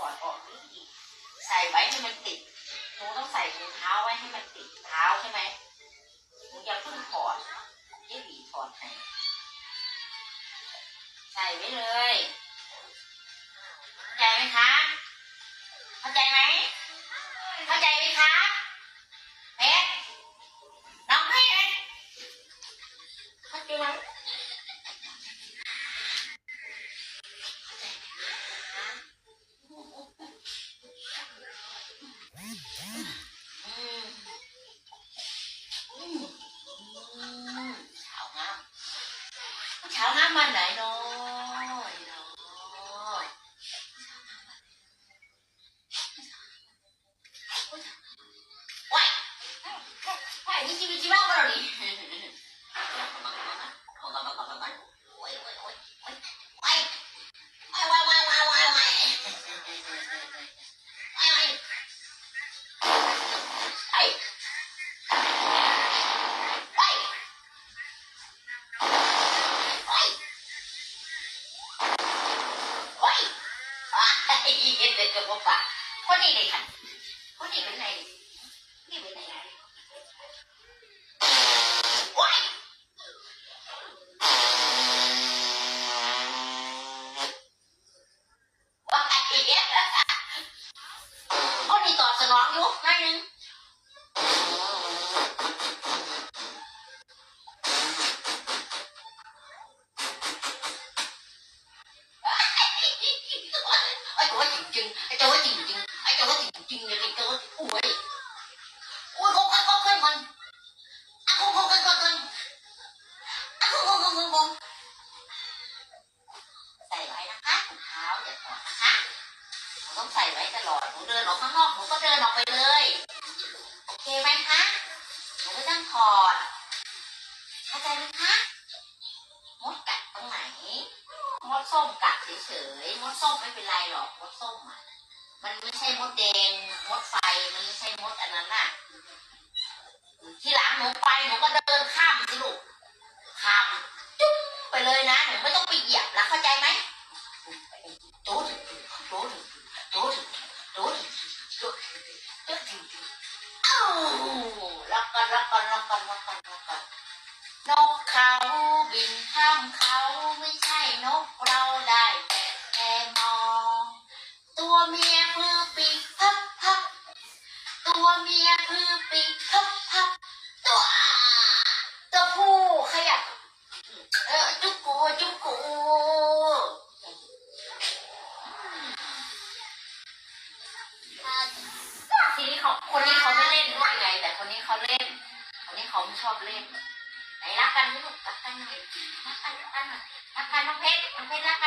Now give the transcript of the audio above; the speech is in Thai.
ก่อนออกนี่อีก ใส่ไว้ให้มันติดหนูต้องใส่รองเท้าไว้ให้มันติดเท้าใช่ไหมหนูอย่าเพิ่งถอดยี่หวีถอดให้ใส่ไว้เลยเข้าใจไหมคะเข้าใจไหมเข้าใจไหมคะเพชรน้องเพชรเข้าใจไหม 我跳那蛮累咯。 เด็กกับป้าคนนี้เลยค่ะคนนี้เป็นไง ริงๆไอ้ตัวจริงๆไอ้ตัวจริงๆเนี่ยไอ้ตัวโอ้ยโอ้ยก็ก็ก็มันอะก็ก็ก็ก็ก็อะก็ก็ก็ก็ใส่ไว้นะคะถุงเท้าอย่าถอดนะคะหนูต้องใส่ไว้ตลอดหนูเดินออกข้างนอกหนูก็เดินออกไปเลยโอเคไหมคะหนูไม่ต้องถอดเข้าใจไหมคะมดกัดตรงไหนมดส้มกัดเฉยๆมดส้มไม่เป็นไรหรอกมดส้ม มันไม่ใช่มดแดงมดไฟมันไม่ใช่มดอันนั้นน่ะที่หลังหนูไปหนูก็เดินข้ามสิลูกข้ามจุ๊บไปเลยนะหนูไม่ต้องไปเหยียบนะเข้าใจไหมโจ๊ดโจ๊ดโจ๊ดโจ๊ดโจ๊ดโจ๊ดเอ้ารักกันรักกันรักกันรักกันรักกันนกเขาบินข้ามเขา เมียพือปีกพับพับตัวตัวผู้ขยับเออจุกกูจุกกูทีนี้เขาคนนี้เขาไม่เล่นด้วยไง แต่คนนี้เขาเล่น คนนี้เขาไม่ชอบเล่นไหนรักกันลูกรักกันหน่อยรักกันรักกันหน่อยรักกันน้องเพชรน้องเพชรรัก